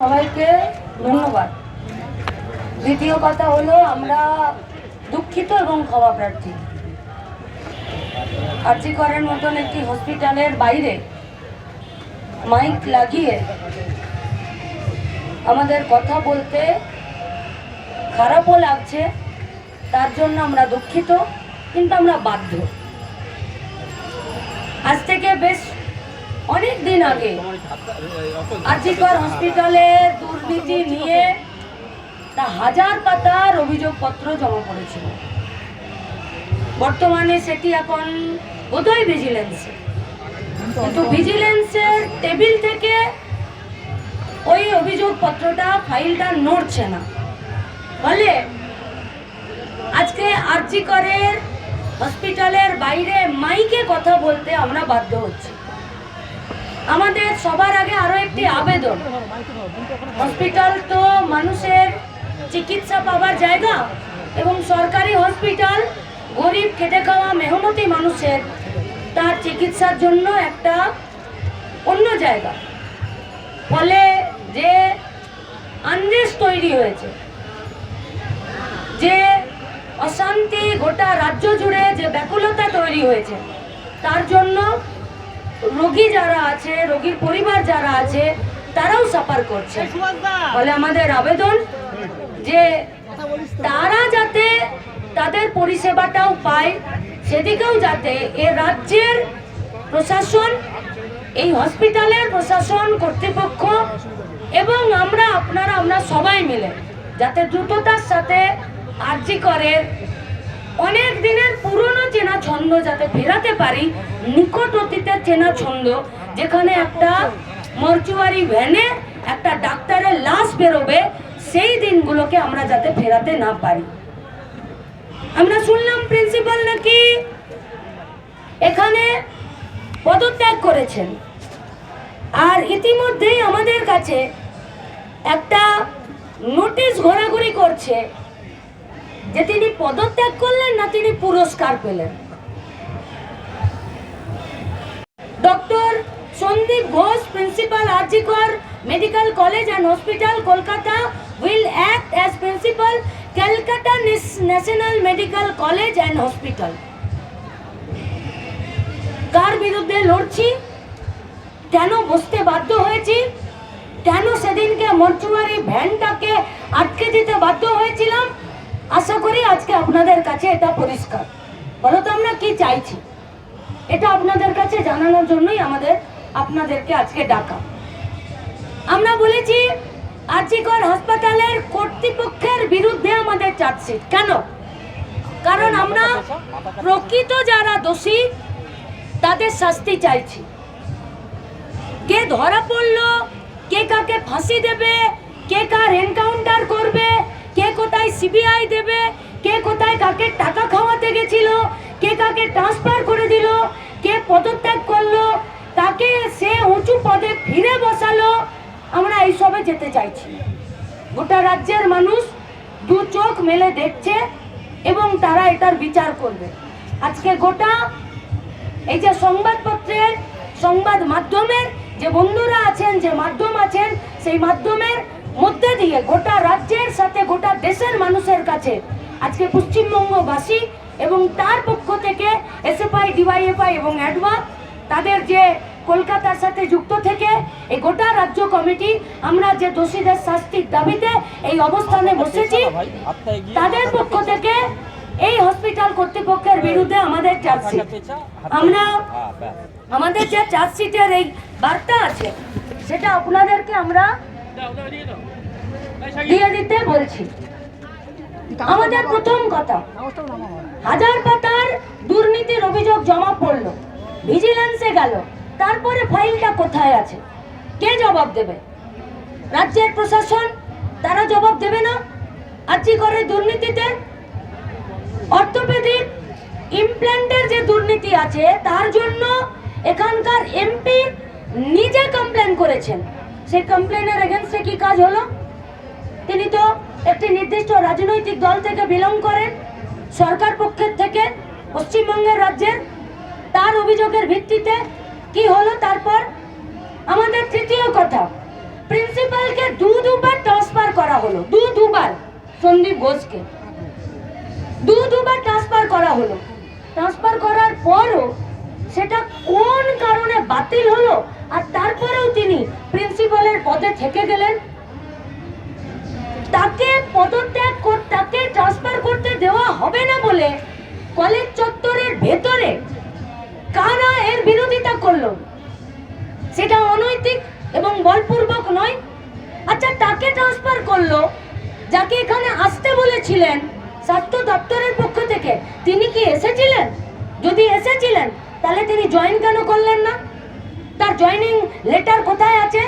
সবাইকে ধন্যবাদ। দ্বিতীয় কথা হলো, আমরা দুঃখিত এবং ক্ষমা প্রার্থী। আর্জি করার মতন একটি হসপিটালের বাইরে মাইক লাগিয়ে আমাদের কথা বলতে খারাপও লাগছে, তার জন্য আমরা দুঃখিত, কিন্তু আমরা বাধ্য। আজ থেকে বেশ অনেক দিন আগে। আজিকর হসপিটালে দুর্নীতি নিয়ে তা হাজার পাতার অভিযোগপত্র জমা পড়েছিল। বর্তমানে সেটি এখন বোধহয় ভিজিলেন্সে কিন্তু ভিজিলেন্সের টেবিল থেকে ওই অভিযোগপত্রটা, ফাইলটা নড়ছে না। ফলে আজকে আরজি করের হসপিটালের বাইরে মাইকে কথা বলতে আমরা বাধ্য হচ্ছি। আমাদের সবার আগে আরও একটি আবেদন। হসপিটাল তো মানুষের চিকিৎসা পাওয়ার জায়গা এবং সরকারি হসপিটাল গরিব, খেটে খাওয়া, মেহনতি মানুষের তার চিকিৎসার জন্য একটা অন্য জায়গা। ফলে যে আনরেস তৈরি হয়েছে, যে অশান্তি গোটা রাজ্য জুড়ে যে ব্যাকুলতা তৈরি হয়েছে, তার জন্য রোগী যারা আছে রোগীর পরিবার যারা আছে তারাও সাফার করছে। ফলে আমাদের আবেদন যে তারা যাতে তাদের পরিষেবাটাও পায় সেদিকেও যাতে এ রাজ্যের প্রশাসন এই হসপিটালের প্রশাসন কর্তৃপক্ষ এবং আমরা আপনারা আমরা সবাই মিলে যাতে দ্রুততার সাথে আর্জি করে অনেক দিনের পুরনো চেনা ছন্দ যাতে ফেরাতে পারি, নিকট অতীতের চেনা ছন্দ, যেখানে একটা মর্চুয়ারি ভ্যানে একটা ডাক্তারের লাশ বেরোবে, সেই দিনগুলোকে আমরা যাতে ফেরাতে না পারি। আমরা শুনলাম প্রিন্সিপাল নাকি এখানে পদত্যাগ করেছেন। আর ইতিমধ্যেই আমাদের কাছে একটা নোটিশ ঘোরাঘুরি করছে। যে তিনি পদত্যাগ করলেন না, তিনি পুরস্কার পেলেন। Doctor Sandip Ghosh, principal RG Kar medical college and hospital, Kolkata, will act as principal, Calcutta national medical college and hospital. কার বিরুদ্ধে লড়ছি? কেন বসতে বাধ্য হয়েছি? কেন সেদিনকে মর্চুয়ারি ভ্যানটাকে আটকে দিতে বাধ্য হয়েছিলাম? আশা করি আজকে আপনাদের কাছে এটা পরিষ্কার। বলতো আমরা কি চাইছি? এটা আপনাদের কাছে জানানোর জন্যই আমাদের আপনাদেরকে আজকে ডাকা। আমরা বলেছি, আর্জিকর হাসপাতালের কর্তৃপক্ষের বিরুদ্ধে আমাদের চার্জশিট। কেন? কারণ আমরা প্রকৃত যারা দোষী, তাদের শাস্তি চাইছি। কে ধরা পড়ল, কে কাকে ফাঁসি দেবে, কে কার এনকাউন্টার করবে কোথায় সিবিআই দেবে? কে কোথায় কাকে টাকা খাওয়াতে গেছিল? কে কাকে ট্রান্সফার করে দিল? কে পদত্যাগ করল? তাকে সে উঁচু পদে ফিরে বসালো? আমরা এইসবে যেতে চাইছি। গোটা রাজ্যের মানুষ দু চোখ মেলে দেখছে এবং তারা এটার বিচার করবে। আজকে গোটা এই যে সংবাদপত্রের সংবাদ মাধ্যমের যে বন্ধুরা আছেন, যে মাধ্যম আছেন, সেই মাধ্যমের মধ্যে দিয়ে গোটা রাজ্যের সাথে গোটা দেশের মানুষের কাছে আজকে পশ্চিমবঙ্গবাসী এবং তার পক্ষ থেকে এসএফআই ডিওয়াইএফআই এবং অ্যাডভা তাদের যে কলকাতার সাথে যুক্ত থেকে এই গোটা রাজ্য কমিটি আমরা যে দোষীদের শাস্তির দাবিতে এই অবস্থানে বসেছি তাদের পক্ষ থেকে এই হসপিটাল কর্তৃপক্ষের বিরুদ্ধে আমাদের চার্জশিট। আমরা আমাদের যে চার্জশিটের এই বার্তা আছে সেটা আপনাদেরকে আমরা দিয়ে দিতে বলছি। আমাদের প্রথম কথা, হাজার পাতার দুর্নীতির অভিযোগ জমা পড়ল ভিজিলেন্সে গেল, তারপরে ফাইলটা কোথায় আছে? কে জবাব দেবে? রাজ্যের প্রশাসন, তারা জবাব দেবে না? আর্জি করে দুর্নীতিতে? অর্থোপেডিক ইমপ্ল্যান্টের যে দুর্নীতি আছে, তার জন্য এখানকার এমপি নিজে কমপ্লেন করেছেন। সেই কমপ্লেনের এগেনস্টে কি কাজ হলো? তিনি তো একটি নির্দিষ্ট রাজনৈতিক দল থেকে বিলং করেন। সরকার পক্ষের থেকে পশ্চিমবঙ্গের রাজ্যের। তার অভিযোগের ভিত্তিতে কি হলো তারপর? আমাদের তৃতীয় কথা প্রিন্সিপালকে দু দুবার ট্রান্সফার করা হলো। দু দুবার, সন্দীপ ঘোষকে। দু দুবার ট্রান্সফার করা হলো। ট্রান্সফার করার পরও সেটা কোন কারণে বাতিল হলো? আর তারপরেও তিনি প্রিন্সিপালের পদে থেকে গেলেন। তাকে পদত্যাগ তাকে ট্রান্সফার করতে দেওয়া হবে না বলে কলেজ চত্বরের ভেতরে কারা এর বিরোধিতা করল? সেটা অনৈতিক এবং বলপূর্বক নয়। আচ্ছা তাকে ট্রান্সফার করল যাকে এখানে আসতে বলেছিলেন স্বাস্থ্য দপ্তরের পক্ষ থেকে, তিনি কি এসেছিলেন? যদি এসেছিলেন, তাহলে তিনি জয়েন কেন করলেন না? তার জয়েনিং লেটার কোথায় আছে?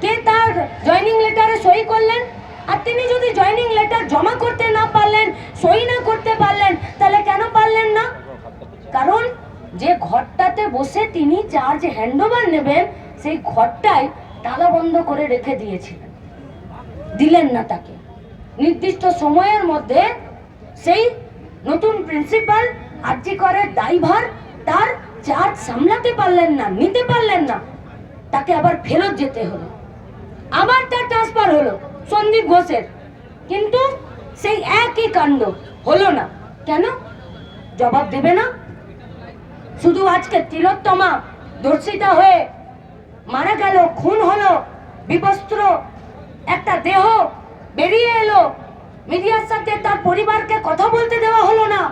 কে তার জয়েনিং লেটারে সই করলেন? আর তিনি যদি জয়েনিং লেটার জমা করতে না পারলেন, সই না করতে পারলেন, তাহলে কেন পারলেন না? কারণ যে ঘরটাতে বসে তিনি চার্জ হ্যান্ডওভার নেবেন, সেই ঘরটাই তালা বন্ধ করে রেখে দিয়েছিলেন। দিলেন না তাকে। নির্দিষ্ট সময়ের মধ্যে সেই নতুন প্রিন্সিপাল আর্জি করে দায়ভার তার চার্জ সামলাতে পারলেন না, নিতে পারলেন না, তাকে আবার ফেরত যেতে হলো। আবার তার ট্রান্সফার হলো সন্দীপ ঘোষের। কিন্তু সেই একই কাণ্ড হলো না। কেন? জবাব দেবে না? শুধু আজকে তিলোত্তমা ধর্ষিতা হয়ে মারা গেল, খুন হলো, বিবস্ত্র, একটা দেহ বেরিয়ে এলো। মিডিয়ার সাথে তার পরিবারকে কথা বলতে দেওয়া হলো না।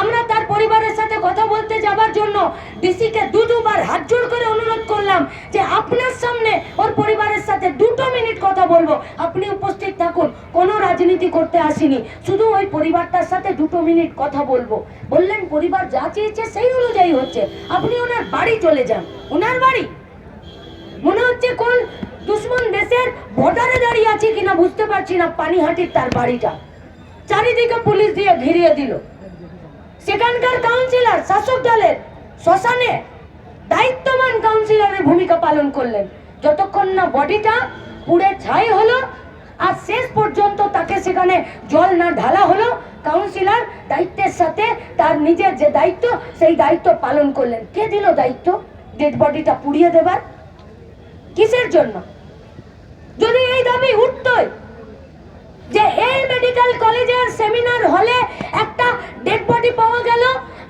আমরা তার পরিবারের সাথে কথা বলতে যাবার জন্য ডিসিকে দু দুবার হাত জোড় করে অনুরোধ করলাম যে আপনার সামনে ওর পরিবারের সাথে দুটো মিনিট কথা বলব। আপনি উপস্থিত থাকুন, কোনো রাজনীতি করতে আসিনি, শুধু ওই পরিবারটার সাথে দুটো মিনিট কথা বলব। বললেন, পরিবার যা চেয়েছে সেই অনুযায়ী হচ্ছে। আপনি ওনার বাড়ি চলে যান। ওনার বাড়ি? মনে হচ্ছে কোন দুশ্মন দেশের বর্ডারে দাঁড়িয়ে আছে কিনা বুঝতে পারছি না, পানিহাটির তার বাড়িটা। চারিদিকে পুলিশ দিয়ে ঘিরিয়ে দিল। সেখানকার কাউন্সিলর শাসক দলের শ্মশানে দায়িত্ববান কাউন্সিলরের ভূমিকা পালন করলেন। যতক্ষণ না বডিটা পুড়ে ছাই হলো, আর শেষ পর্যন্ত তাকে সেখানে জল না ঢালা হলো কাউন্সিলর দায়িত্বের সাথে তার নিজের যে দায়িত্ব, সেই দায়িত্ব পালন করলেন। কে দিল দায়িত্ব? ডেড বডিটা পুড়িয়ে দেবার। কিসের জন্য? যদি এই দাবি উঠতই যে এই মেডিকেল কলেজের সেমিনার হলে একটা ডেড বডি পাওয়া গেল।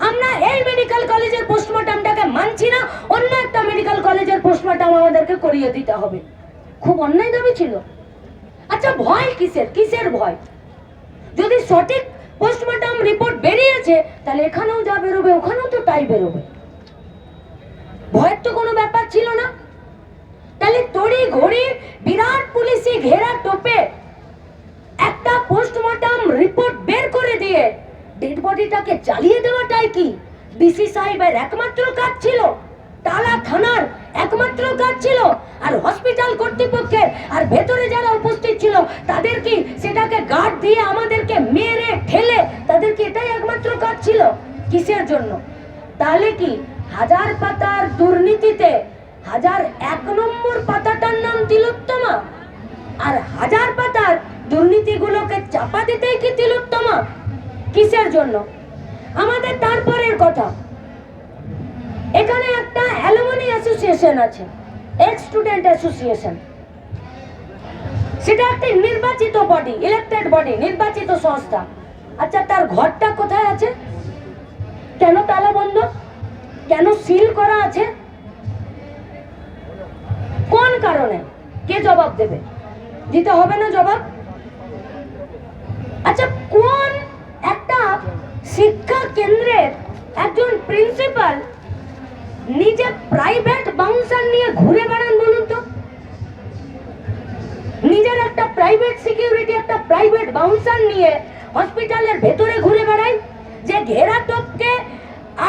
আমরা এই মেডিকেল কলেজের পোস্টমর্টমটাকে মানছি না, অন্য একটা মেডিকেল কলেজের পোস্টমর্টম আমাদেরকে করিয়ে দিতে হবে। খুব অন্যায় দাবি ছিল। আচ্ছা ভয় কিসের? কিসের ভয়? যদি সঠিক পোস্টমর্টম রিপোর্ট বেরিয়েছে, তাহলে এখানেও যা বেরোবে, ওখানেও তো তাই বেরোবে। ভয়ের তো কোনো ব্যাপার ছিল না। তাহলে তড়ি ঘড়ি বিরাট পুলিশি ঘেরা টোপে একটা পোস্টমর্টম রিপোর্ট বের করে দিয়ে ডেড বডিটাকে জ্বালিয়ে দেওয়াটাই কি? ডিসি সাহেবের একমাত্র কাজ ছিল টালা থানার একমাত্র কাজ ছিল আর হসপিটাল কর্তৃপক্ষের আর ভেতরে যারা উপস্থিত ছিল তাদের কি সেটাকে গার্ড দিয়ে আমাদেরকে মেরে ঠেলে? তাদের কি এটাই একমাত্র কাজ ছিল? কিসের জন্য? তাহলে কি হাজার পাতার দুর্নীতিতে হাজার এক নম্বর পাতাটার নাম তিলোত্তমা আর হাজার পাতার দুর্নীতিগুলোকে চাপা দিতেই কি তিলোত্তমা? কিসের জন্য? আমাদের তারপরের কথা। এখানে একটা অ্যালুমিনি অ্যাসোসিয়েশন আছে এক্স স্টুডেন্ট অ্যাসোসিয়েশন। সেটা একটি নির্বাচিত বডি ইলেক্টেড বডি নির্বাচিত সংস্থা। আচ্ছা তার ঘরটা কোথায় আছে? কেন তালা বন্ধ? কেন সিল করা আছে? কোন কারণে? কে জবাব দেবে? দিতে হবে না জবাব? আচ্ছা কোন একটা শিক্ষা কেন্দ্রের একজন প্রিন্সিপাল নিজে প্রাইভেট বাউন্সার নিয়ে ঘুরে বেড়ান বলুন তো? নিজের একটা প্রাইভেট সিকিউরিটি একটা প্রাইভেট বাউন্সার নিয়ে হসপিটালের ভেতরে ঘুরে বেড়ায়, যে ঘেরা টপকে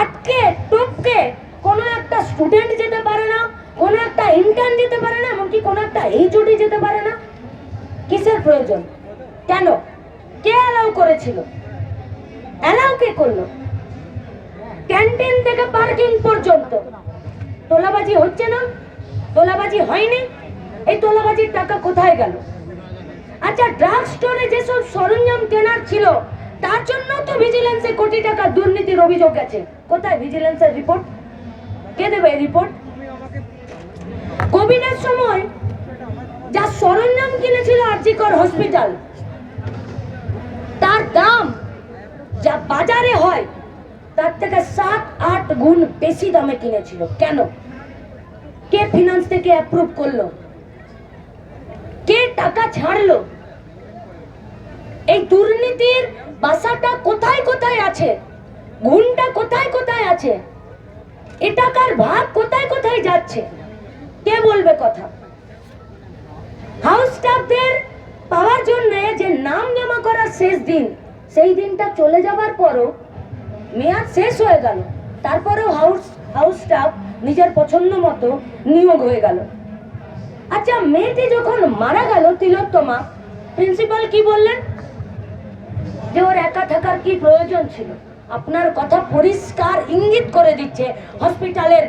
আটকে, টপকে কোনো একটা স্টুডেন্ট যেতে পারে না, কোনো একটা ইন্টার্ন যেতে পারে না, এমনকি কোনো একটা এইচওডি যেতে পারে না? কিসের প্রয়োজন? কেন? কে অ্যালাউ করেছিল? অ্যালাউ কে করল? ক্যান্টিন থেকে পার্কিং পর্যন্ত। তোলাবাজি হচ্ছে না? তোলাবাজি হয়নি? এই তোলাবাজির টাকা কোথায় গেল? আচ্ছা ড্রাগ স্টোরে যেসব সরঞ্জাম কেনার ছিল, তার জন্য তো ভিজিলেন্সে কোটি টাকা দুর্নীতির অভিযোগ গেছে কোথায় ভিজিলেন্সের রিপোর্ট কে দেবে রিপোর্ট কোভিডের সময় যা সরঞ্জাম কিনেছিল আরজিকর হসপিটাল তার দাম যা বাজারে হয়, তার থেকে সাত, আট গুণ বেশি দামে কিনেছিল। কেন? কে ফিনান্স থেকে অ্যাপ্রুভ করল? কে টাকা ছাড়লো? এই দুর্নীতির বাসাটা কোথায় কোথায় আছে? গুণটা কোথায় কোথায় আছে? এ টাকার ভাগ কোথায় কোথায় যাচ্ছে? কে বলবে কথা? হাউস স্টাফদের পাওয়ার জন্য যে নাম জমা করার শেষ দিন, সেই দিনটা চলে যাবার পরও মেয়াদ শেষ হয়ে গেল। তারপরেও হাউস হাউস স্টাফ নিজের পছন্দ মতো নিয়োগ হয়ে গেল। আচ্ছা মেয়েটি যখন মারা গেল তিলোত্তমা প্রিন্সিপাল কি বললেন? যে ওর একা থাকার কি প্রয়োজন ছিল? আপনার কথা পরিষ্কার ইঙ্গিত করে দিচ্ছে হসপিটালের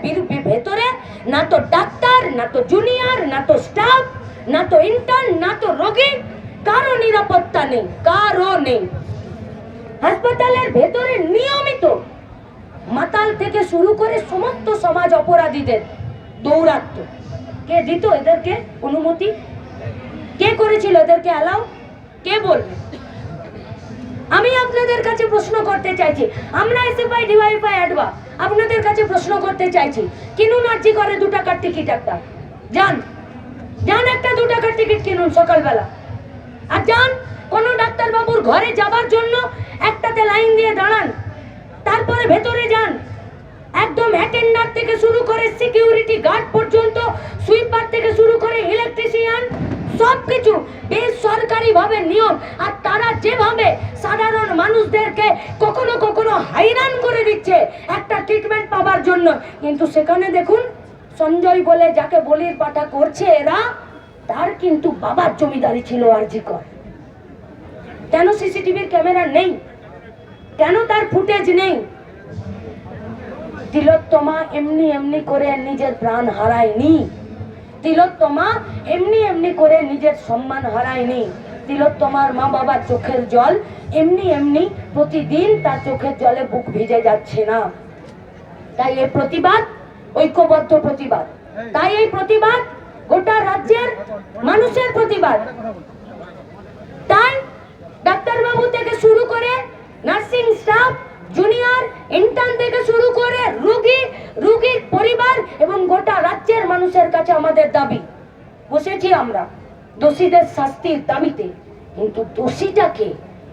ভেতরে, না তো ডাক্তার না তো জুনিয়র না তো স্টাফ না তো ইন্টার্ন না তো রোগী, কারও নিরাপত্তা নেই, কারও নেই। হাসপাতালের ভেতরে নিয়মিত মাতাল থেকে শুরু করে সমস্ত সমাজ অপরাধীদের দৌরাত্ম কে দিত এদেরকে অনুমতি? কে করেছিল এদেরকে অ্যালাউ কে বলবে? আমি আপনাদের কাছে প্রশ্ন করতে চাইছি। আমরা এসে এসএফআই ডিওয়াইফাই অ্যাডবা আপনাদের কাছে প্রশ্ন করতে চাইছি। কিনুন আর্জি করে দু টাকার টিকিট একটা। যান। যান একটা দু টাকার টিকিট কিনুন সকালবেলা। আর যান, কোনো ডাক্তারবাবুর ঘরে যাবার জন্য একটাতে লাইন দিয়ে দাঁড়ান। তারপরে ভেতরে যান। একদম অ্যাটেন্ডার থেকে শুরু করে সিকিউরিটি গার্ড পর্যন্ত সুইপার থেকে শুরু করে ইলেকট্রিশিয়ান সব কিছু বেসরকারি ভাবে নিয়ম। আর তারা যেভাবে সাধারণ মানুষদেরকে কখনো কখনো হাইরান করে দিচ্ছে একটা ট্রিটমেন্ট পাবার জন্য। কিন্তু সেখানে দেখুন সঞ্জয় বলে যাকে বলির পাঠা করছে এরা, তার কিন্তু বাবার জমিদারি ছিল আরজিকর। কেন সিসিটিভির ক্যামেরা নেই? কেন তার ফুটেজ নেই? তিলোত্তমা এমনি এমনি করে নিজের প্রাণ হারায়নি। তিলোত্তমা এমনি এমনি করে নিজের সম্মান হারায়নি। তিলোত্তমার মা বাবার চোখের জল এমনি এমনি প্রতিদিন তার চোখের জলে বুক ভিজে যাচ্ছে না। তাই এই প্রতিবাদ ঐক্যবদ্ধ প্রতিবাদ। তাই এই প্রতিবাদ গোটা রাজ্যের মানুষের প্রতিবাদ। তাই ডাক্তারবাবু থেকে শুরু করে নার্সিং স্টাফ জুনিয়র ইন্টার্ন থেকে শুরু করে রোগী রোগীর পরিবার এবং গোটা রাজ্যের মানুষের কাছে আমাদের দাবি। বসেছি আমরা দোষীদের শাস্তির দাবিতে। কিন্তু দোষীটাকে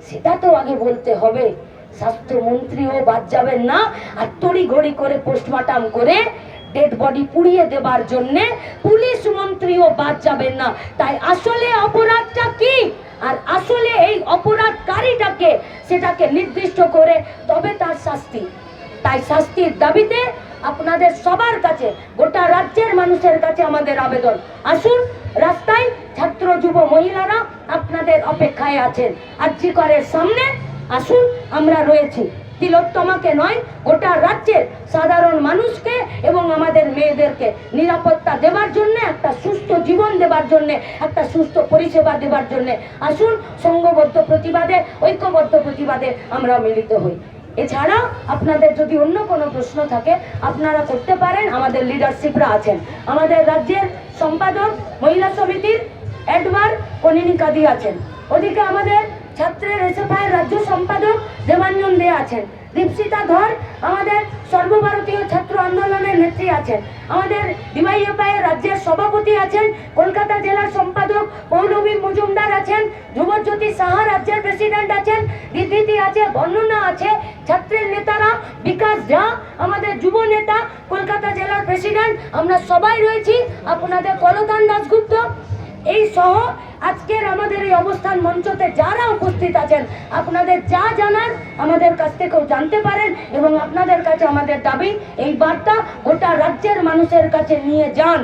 সেটা তো আগে বলতে হবে। স্বাস্থ্যমন্ত্রীও বাদ যাবেন না। আর তড়ি ঘড়ি করে পোস্টমর্টম করে ডেড বডি পুড়িয়ে দেবার জন্য পুলিশ মন্ত্রীও বাদ যাবেন না। তাই আসলে অপরাধটা কি? আর আসলে এই অপরাধকারীটাকে, সেটাকে নির্দিষ্ট করে তবে তার শাস্তি। তাই শাস্তির দাবিতে আপনাদের সবার কাছে, গোটা রাজ্যের মানুষের কাছে আমাদের আবেদন। আসুন, রাস্তায় ছাত্র, যুব, মহিলারা আপনাদের অপেক্ষায় আছেন। আর্জি করের সামনে আসুন, আমরা রয়েছি। তিলোত্তমাকে নয়, গোটা রাজ্যের সাধারণ মানুষকে এবং আমাদের মেয়েদেরকে নিরাপত্তা দেবার জন্য, একটা সুস্থ জীবন দেবার জন্য, একটা সুস্থ পরিষেবা দেবার জন্য। আসুন, সংঘবদ্ধ প্রতিবাদে, ঐক্যবদ্ধ প্রতিবাদে আমরা মিলিত হই। এছাড়া আপনাদের যদি অন্য কোনো প্রশ্ন থাকে, আপনারা করতে পারেন, আমাদের লিডারশিপরা আছেন। আমাদের রাজ্যের সম্পাদক, মহিলা সমিতির অ্যাডভার কনিনিকাদি আছেন। ওদিকে আমাদের ছাত্রের এসএফআই রাজ্য সম্পাদক দেবাঞ্জন দে আছেন। দীপসিতা ধর আমাদের সর্বভারতীয় ছাত্র আন্দোলনের নেত্রী আছেন। আমাদের ডিওয়াইএফআই রাজ্যের সভাপতি আছেন। কলকাতা জেলার সম্পাদক পৌলমী মজুমদার আছেন। ধ্রুবজ্যোতি সাহা রাজ্যের প্রেসিডেন্ট আছেন। দিদি আছে, বর্ণনা আছে। ছাত্রের নেতারা বিকাশ ঝা, আমাদের যুব নেতা, কলকাতা জেলার প্রেসিডেন্ট। আমরা সবাই রয়েছি। আপনাদের কলতান দাসগুপ্ত এই সহ আজকের আমাদের এই অবস্থান মঞ্চতে যারা উপস্থিত আছেন, আপনাদের যা জানার আমাদের কাছ থেকেও জানতে পারেন এবং আপনাদের কাছে আমাদের দাবি, এই বার্তা গোটা রাজ্যের মানুষের কাছে নিয়ে যান।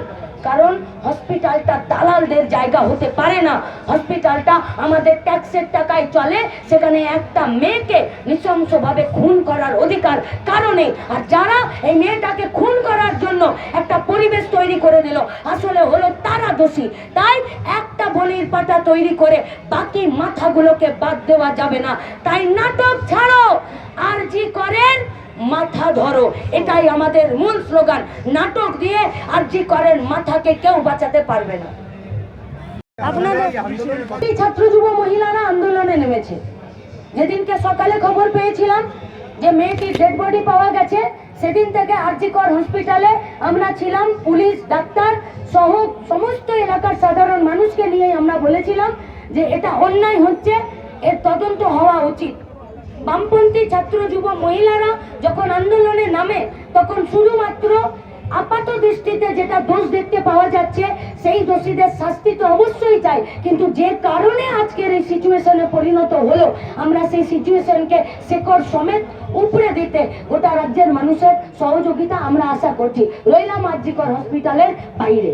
কারণ হসপিটালটা দালালদের জায়গা হতে পারে না। হসপিটালটা আমাদের ট্যাক্সের টাকায় চলে, সেখানে একটা মেয়েকে নৃশংসভাবে খুন করার অধিকার কারণে। আর যারা এই মেয়েটাকে খুন করার জন্য একটা পরিবেশ তৈরি করে দিল, আসলে হলো তারা দোষী। তাই একটা বলির পাটা তৈরি করে বাকি মাথাগুলোকে বাদ দেওয়া যাবে না। তাই নাটক ছাড়ো। আর জি করেন মাথা ধরো। এটাই আমাদের মূল স্লোগান। নাটক দিয়ে আর জি করেন মাথাকে কেউ বাঁচাতে পারবে না। আপনাদের ছাত্র যুব মহিলারা আন্দোলনে নেমেছে। যেদিনকে সকালে খবর পেয়েছিলাম যে মেয়েটির ডেড বডি পাওয়া গেছে, সেদিন থেকে আরজিকর হসপিটালে আমরা ছিলাম, পুলিশ, ডাক্তার সহ সমস্ত এলাকার সাধারণ মানুষকে নিয়ে আমরা বলেছিলাম যে এটা অন্যায় হচ্ছে, এর তদন্ত হওয়া উচিত। বামপন্থী ছাত্র যুব মহিলারা যখন আন্দোলনে নামে, তখন শুধুমাত্র আপাত দৃষ্টিতে যেটা দোষ দেখতে পাওয়া যাচ্ছে, সেই দোষীদের শাস্তি তো অবশ্যই চাই। কিন্তু যে কারণে আজকের এই সিচুয়েশনে পরিণত হলো, আমরা সেই সিচুয়েশনকে শেকড় সমেত উপরে দিতে গোটা রাজ্যের মানুষের সহযোগিতা আমরা আশা করছি। রইলাম আর্জিকর হসপিটালের বাইরে।